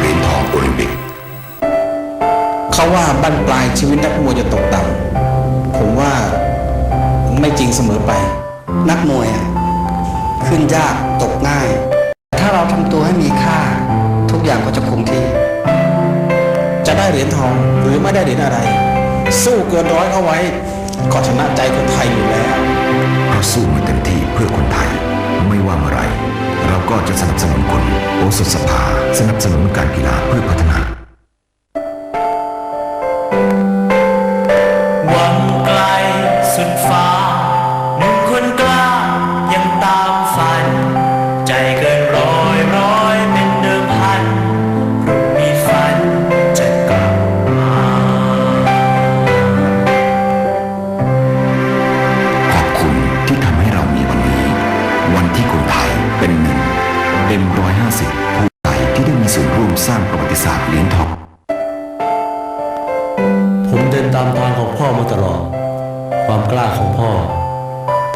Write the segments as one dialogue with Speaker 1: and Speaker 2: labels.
Speaker 1: เหรียญทองโอลิมปิก
Speaker 2: เขาว่าบั้นปลายชีวิตนักมวยจะตกต่ำผมว่าไม่จริงเสมอไป
Speaker 3: นักมวยอะขึ้นยากตกง่าย ถ้าเราทำตัวให้มีค่า ทุกอย่างก็จะคงที่
Speaker 2: จะได้เหรียญทองหรือไม่ได้เหรียญอะไร สู้เกินร้อยเข้าไว้ก็ชนะใจคนไทยอยู่แล้ว
Speaker 1: เราสู้มาเต็มที่เพื่อคนไทย ไม่ว่าเมื่อไหรเราก็จะสนับสนุนคนโอ สถสภา สนับสนุนการกีฬาเพื่อพัฒนา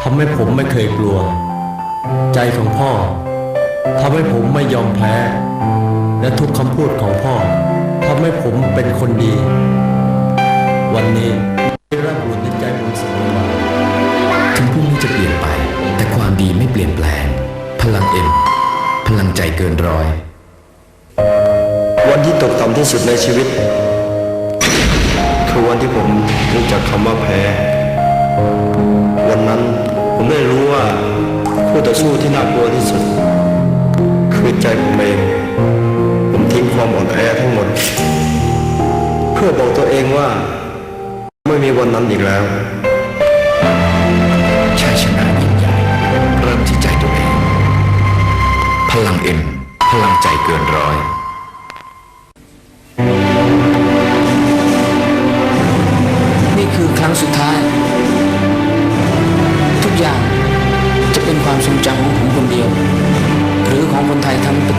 Speaker 1: ทำให้ผม
Speaker 4: ไม่เคยกลัว ใจของพ่อทำให้ผมไม่ยอมแพ้ และทุกคำพูดของพ่อทำให้ผมเป็นคนดี วันนี้ได้รับบุญในใจผมเสมอมา
Speaker 5: ถึงพรุ่งนี้จะเปลี่ยนไป แต่ความดีไม่เปลี่ยนแปลง พลังเอ็มพลังใจเกินร้อย
Speaker 6: วันที่ตกต่ำที่สุดในชีวิต คือวันที่ผมรู้จักคำว่าแพ้ วันนั้น ผมได้รู้ว่าคู่ต่อสู้ที่น่ากลัวที่สุด คือใจผมเอง ผมทิ้งความอ่อนแอทั้งหมด เพื่อบอกตัวเองว่า ไม่มีวันนั้นอีกแล้ว
Speaker 5: ชัยชนะยิ่งใหญ่เริ่มที่ใจตัวเอง พลังเอ็มพลังใจเกินร้อย
Speaker 3: นี่คือครั้งสุดท้าย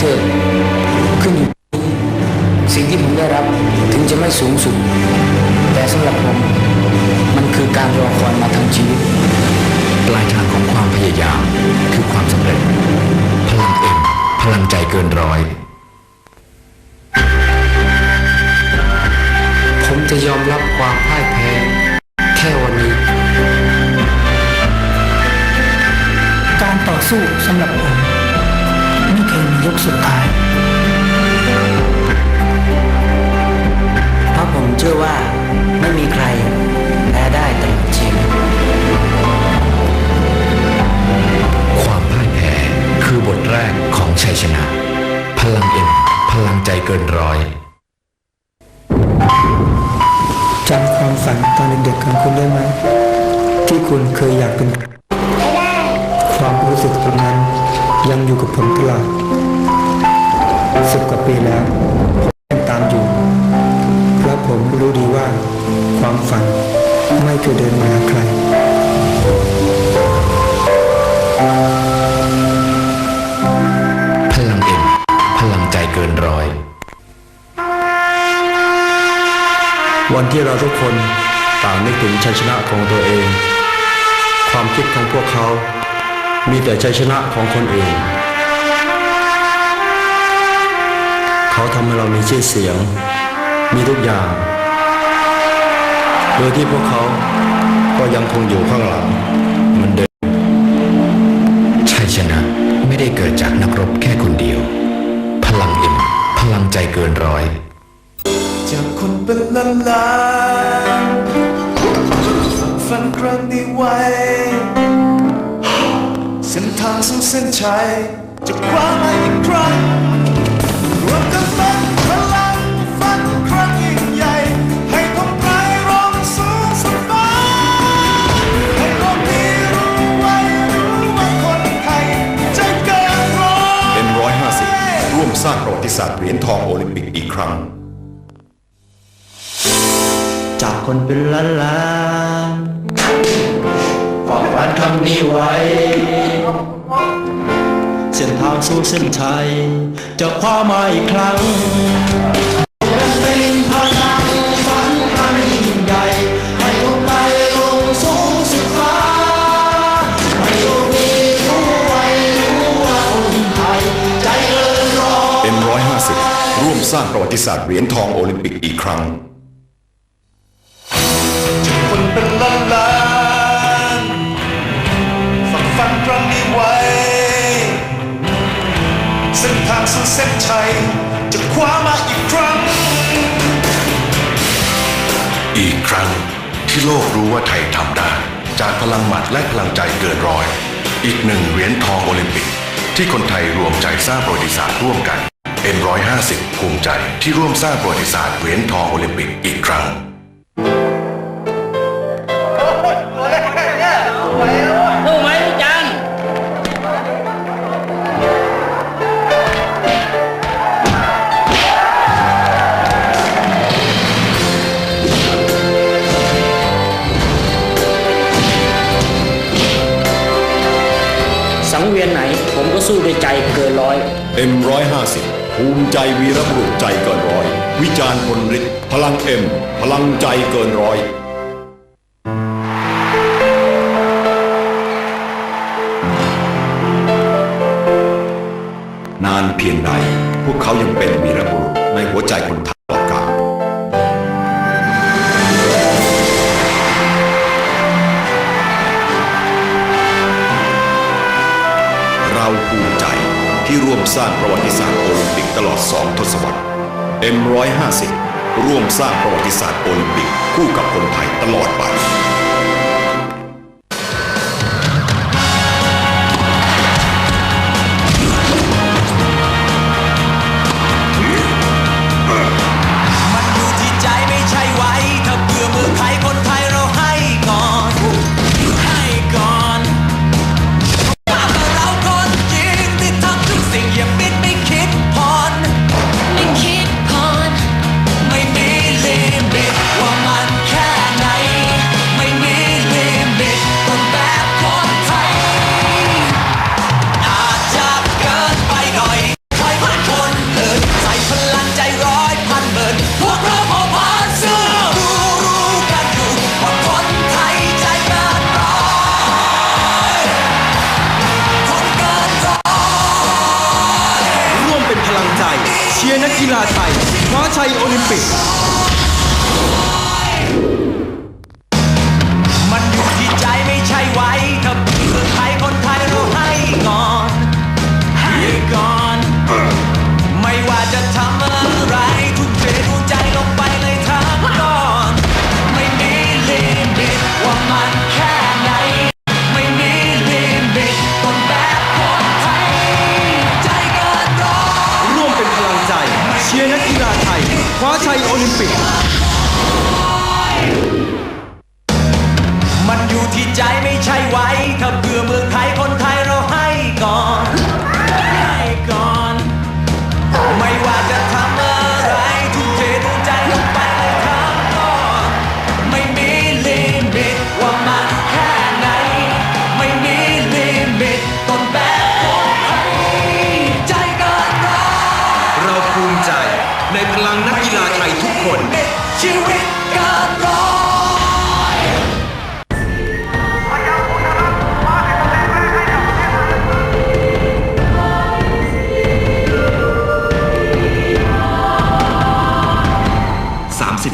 Speaker 3: คนไทยทั้งประเทศขึ้นอยู่สิ่งที่ผมได้รับถึงจะไม่สูงสุด แต่สำหรับผม มันคือการรอคอยมาทั้งชีวิต
Speaker 5: ปลายทางของความพยายาม คือความสำเร็จ พลังเอ็มพลังใจเกินร้อย
Speaker 3: ผมจะยอมรับความพ่ายแพ้ แค่วันนี้
Speaker 7: การต่อสู้สำหรับผม ยมียกสุดท้าย
Speaker 3: เพราะผมเชื่อว่าไม่มีใครแพ้ได้ตลอดชีวิต
Speaker 5: ความพ่ายแพ้คือบทแรกของชัยชนะ พลังเอ็มพลังใจเกินร้อย
Speaker 7: จำความฝันตอนเด็กๆของคุณได้ไหม สิบกว่าปีแล้วผมยังตามอยู่และผมรู้ดีว่า ความฝันไม่เคยเดินมาหาใคร
Speaker 5: พลังเอ็มพลังใจเกินร้อย
Speaker 6: วันที่เราทุกคนต่างนึกถึงชัยชนะของตัวเอง ความคิดของพวกเขา มีแต่ชัยชนะของคนอื่น เขาทำให้เรามีชื่อเสียง มีทุกอย่าง โดยที่พวกเขาก็ยังคงอยู่ข้างหลังเหมือนเดิม
Speaker 5: ชัยชนะไม่ได้เกิดจากนักรบแค่คนเดียว พลังเอ็มพลังใจเกินร้อย
Speaker 8: จากคนเป็นล้านล้านฝันครั้งนี้ไว้เส้นทางสู่เส้นชั
Speaker 1: ย ค
Speaker 6: นเป็นล้านล้านฝากฝันคำนี้ไว้ เส้นทางสู่เส้นชัย จะคว้ามาอีกครั้งเป็นพลังฝันครั้งยิ่งใหญ่ให้คนไทยลงสู่สุดฟ้าให้โลกนี้รู้ไว้รู้ว่าคนไทยใจร้อย
Speaker 1: เป็นร้อย
Speaker 9: สร้างประวัติศาสตร์เหรียญทองโอลิมปิกอีกครั้ง
Speaker 8: เป็นล้านล้านฝักฟันครั้งนี้ไว้ เส้นทางสู่เส้นชัยจะคว้ามาอีกครั้ง
Speaker 9: อีกครั้งที่โลกรู้ว่าไทยทำได้ จากพลังหมัดและพลังใจเกินร้อย อีกหนึ่งเหรียญทองโอลิมปิก ที่คนไทยรวมใจสร้างประวัติศาสตร์ร่วมกัน M150 ภูมิใจที่ร่วมสร้างประวัติศาสตร์เหรียญทองโอลิมปิกอีกครั้ง M150 ภูมิใจวีรบุรุษใจเกินร้อย วิจารณ์พลฤทธิ์พลังเอ็มพลังใจเกินร้อยนานเพียงใดพวกเขายังเป็นวีรบุรุษในหัวใจคนไทย สร้างประวัติศาสตร์โอลิมปิกตลอด 2 ทศวรรษ M150 ร่วมสร้างประวัติศาสตร์โอลิมปิกคู่กับคนไทยตลอดไป
Speaker 8: กี
Speaker 10: ฬาไทยคว้าชัยโอลิมปิก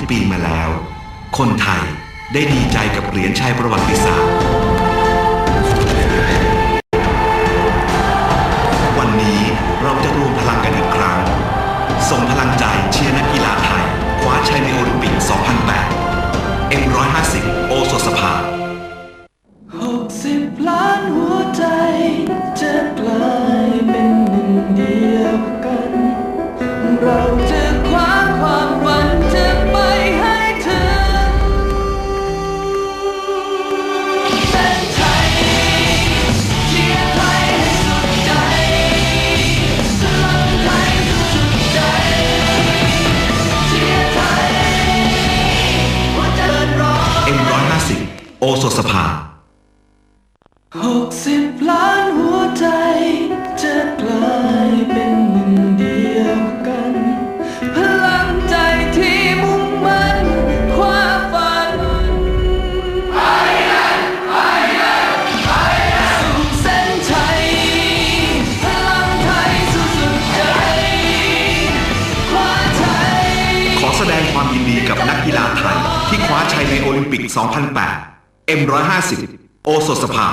Speaker 11: 30 ปีมาแล้ว คนไทยได้ดีใจกับเหรียญชัยประวัติศาสตร์ วันนี้เราจะรวมพลังกันอีกครั้ง ส่งพลังใจเชียร์นักกีฬาไทย คว้าชัยในโอลิมปิก 2008 M150 โอโซสภา
Speaker 8: ส
Speaker 11: ภา
Speaker 8: หกสิบล้านหัวใจ จะกลายเป็นหนึ่งเดียวกัน พลังใจที่มุ่งมั่นคว้าฝันไปกันไปกันไปกันสู่เส้นชัย พลังไทยสุดสุดใจคว้า
Speaker 12: ชัย
Speaker 11: ขอแสดงความยินดีกับนักกีฬาไทย ที่คว้าชัยในโอลิมปิก 2008 M150 โอสถสภา